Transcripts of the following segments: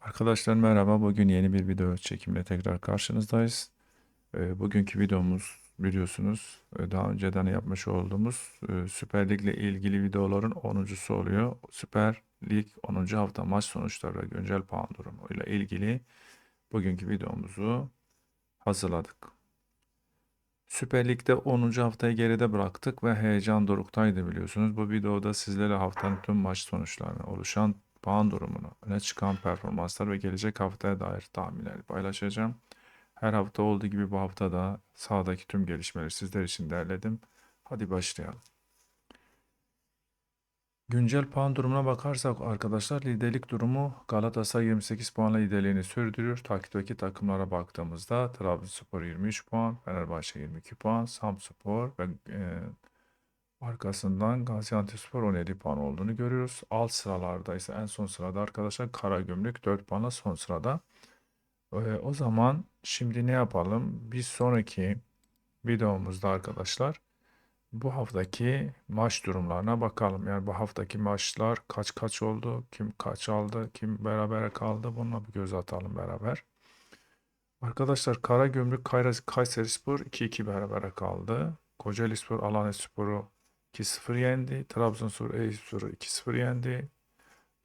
Arkadaşlar merhaba. Bugün yeni bir video çekimle tekrar karşınızdayız. Ee, bugünkü videomuz biliyorsunuz e, daha önceden yapmış olduğumuz e, Süper Lig ile ilgili videoların 10.sü oluyor. Süper Lig 10. hafta maç sonuçları güncel puan durumu ile ilgili bugünkü videomuzu hazırladık. Süper Lig'de 10. haftayı geride bıraktık ve heyecan doruktaydı biliyorsunuz. Bu videoda sizlere haftanın tüm maç sonuçlarını, oluşan puan durumunu, öne çıkan performanslar ve gelecek haftaya dair tahminleri paylaşacağım. Her hafta olduğu gibi bu hafta da sahadaki tüm gelişmeleri sizler için derledim. Hadi başlayalım. Güncel puan durumuna bakarsak arkadaşlar liderlik durumu Galatasaray 28 puanla liderliğini sürdürüyor. Takipteki takımlara baktığımızda Trabzonspor 23 puan, Fenerbahçe 22 puan, Samspor ve e, arkasından Gaziantepspor 17 puan olduğunu görüyoruz. Alt sıralarda ise en son sırada arkadaşlar Karagümrük 4 puanla son sırada. E, o zaman şimdi ne yapalım? Bir sonraki videomuzda arkadaşlar bu haftaki maç durumlarına bakalım. Yani bu haftaki maçlar kaç kaç oldu, kim kaç aldı, kim berabere kaldı buna bir göz atalım beraber. Arkadaşlar Karagümrük Kayserispor 2-2 berabere kaldı. Kocaelispor Alanyaspor'u 2-0 yendi. Trabzonspor Eyüpspor'u 2-0 yendi.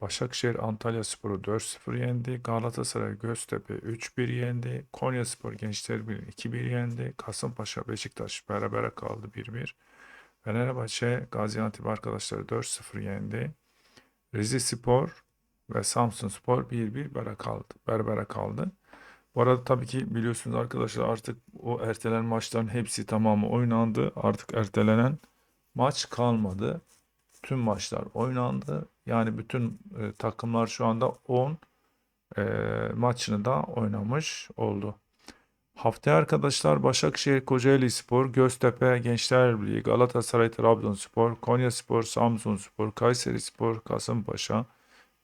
Başakşehir Antalyaspor'u 4-0 yendi. Galatasaray Göztepe 3-1 yendi. Konyaspor Gençler Birliği 2-1 yendi. Kasımpaşa Beşiktaş berabere kaldı 1-1. Fenerbahçe Gaziantep arkadaşlar 4-0 yendi. Rizeспor ve Samsunspor 1-1 berabere kaldı. Berabere kaldı. Bu arada tabii ki biliyorsunuz arkadaşlar artık o ertelenen maçların hepsi tamamı oynandı. Artık ertelenen maç kalmadı. Tüm maçlar oynandı. Yani bütün e, takımlar şu anda 10 e, maçını da oynamış oldu. Haftaya arkadaşlar Başakşehir Kocaeli Spor, Göztepe Gençler Birliği, Galatasaray Trabzonspor, Konyaspor, Samsunspor, Kayseri Spor, Kasımpaşa,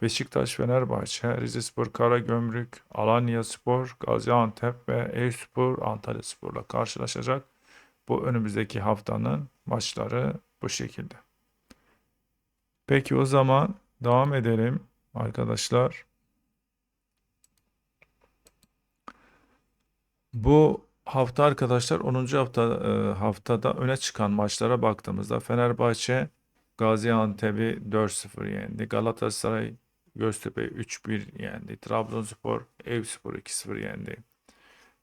Beşiktaş Fenerbahçe, Rizespor Karagümrük, Alanyaspor, Gaziantep ve Eyüpspor Antalyaspor'la karşılaşacak. Bu önümüzdeki haftanın maçları bu şekilde. Peki o zaman devam edelim arkadaşlar. Bu hafta arkadaşlar 10. hafta e, haftada öne çıkan maçlara baktığımızda Fenerbahçe Gaziantep'i 4-0 yendi. Galatasaray Göztepe 3-1 yendi. Trabzonspor Eyüpspor 2-0 yendi.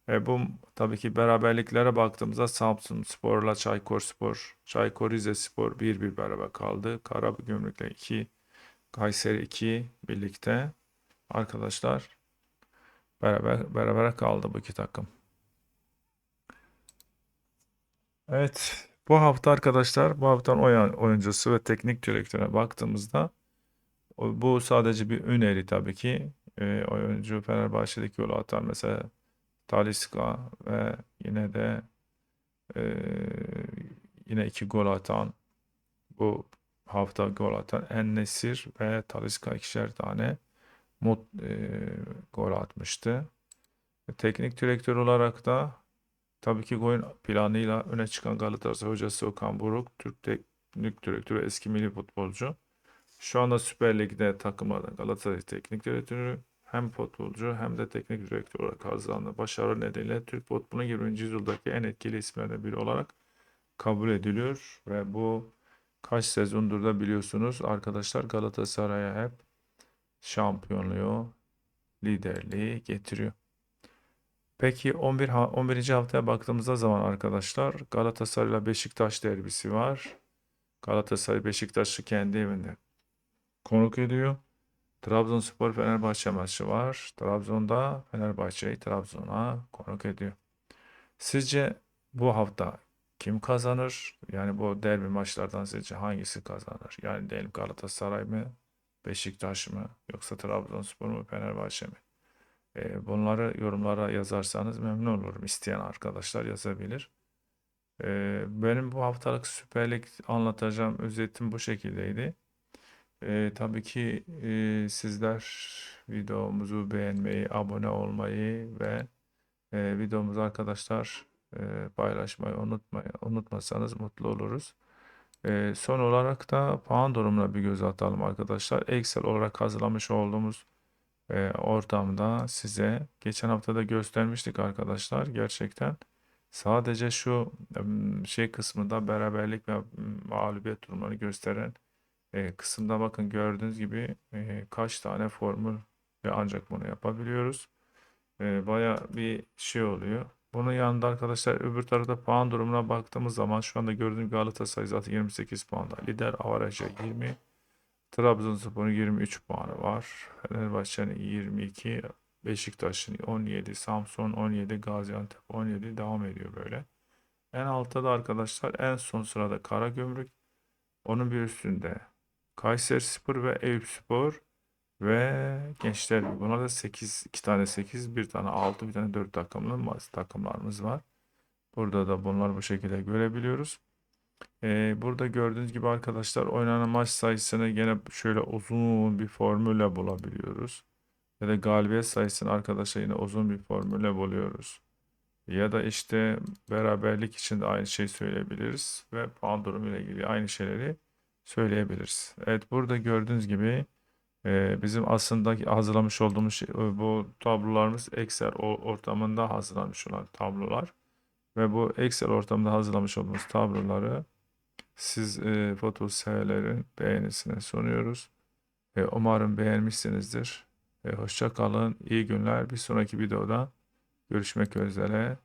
E bu tabii ki beraberliklere baktığımızda Samsunspor'la Çaykurspor, Çaykur Rizespor 1-1 beraber kaldı. Karagümrük'le 2, Kayseri 2 birlikte arkadaşlar beraber beraber kaldı bu iki takım. Evet, bu hafta arkadaşlar, bu haftanın oy- oyuncusu ve teknik direktörüne baktığımızda bu sadece bir öneri tabii ki. E, oyuncu Fenerbahçe'deki yolu atar mesela Talisca ve yine de e, yine iki gol atan bu hafta gol atan En-Nesyri ve Talisca ikişer tane mut, e, gol atmıştı. Teknik direktör olarak da tabii ki oyun planıyla öne çıkan Galatasaray hocası Okan Buruk, Türk teknik direktörü, eski milli futbolcu. Şu anda Süper Lig'de takımlarda Galatasaray teknik direktörü hem futbolcu hem de teknik direktör olarak kazandı. Başarı nedeniyle Türk futbolunun 20. yüzyıldaki en etkili isimlerden biri olarak kabul ediliyor ve bu kaç sezondur da biliyorsunuz arkadaşlar Galatasaray'a hep şampiyonluğu, liderliği getiriyor. Peki 11 ha- 11. haftaya baktığımızda zaman arkadaşlar Galatasaray ile Beşiktaş derbisi var. Galatasaray Beşiktaş'ı kendi evinde konuk ediyor. Trabzonspor Fenerbahçe maçı var. Trabzon'da Fenerbahçe'yi Trabzon'a konuk ediyor. Sizce bu hafta kim kazanır? Yani bu derbi maçlardan sizce hangisi kazanır? Yani diyelim Galatasaray mı, Beşiktaş mı, yoksa Trabzonspor mu, Fenerbahçe mi? E, bunları yorumlara yazarsanız memnun olurum. İsteyen arkadaşlar yazabilir. E, benim bu haftalık Süper Lig anlatacağım özetim bu şekildeydi. E, tabii ki e, sizler videomuzu beğenmeyi, abone olmayı ve e, videomuzu arkadaşlar e, paylaşmayı unutmayın, unutmasanız mutlu oluruz. E, son olarak da puan durumuna bir göz atalım arkadaşlar. Excel olarak hazırlamış olduğumuz e, ortamda size geçen hafta da göstermiştik arkadaşlar. Gerçekten sadece şu şey kısmında beraberlik ve mağlubiyet durumlarını gösteren e, kısımda bakın gördüğünüz gibi e, kaç tane formül ve ancak bunu yapabiliyoruz. E, baya bir şey oluyor. Bunun yanında arkadaşlar öbür tarafta puan durumuna baktığımız zaman şu anda gördüğünüz Galatasaray zaten 28 puanda. Lider avarajı 20. Trabzonspor'un 23 puanı var. Fenerbahçe'nin 22. Beşiktaş'ın 17. Samsun 17. Gaziantep 17. Devam ediyor böyle. En altta da arkadaşlar en son sırada Karagümrük. Onun bir üstünde Kayserispor ve Eyüpspor ve Gençler. Buna da 8, 2 tane 8, bir tane 6, bir tane 4 takımlı takımlarımız var. Burada da bunlar bu şekilde görebiliyoruz. Ee, burada gördüğünüz gibi arkadaşlar oynanan maç sayısını gene şöyle uzun bir formülle bulabiliyoruz. Ya da galibiyet sayısını arkadaşlar yine uzun bir formülle buluyoruz. Ya da işte beraberlik için de aynı şeyi söyleyebiliriz ve puan durumu ile ilgili aynı şeyleri söyleyebiliriz. Evet burada gördüğünüz gibi e, bizim aslında hazırlamış olduğumuz şey, bu tablolarımız Excel ortamında hazırlanmış olan tablolar. Ve bu Excel ortamında hazırlamış olduğumuz tabloları siz e, foto severlerin beğenisine sunuyoruz. E, umarım beğenmişsinizdir. E, hoşça kalın, iyi günler. Bir sonraki videoda görüşmek üzere.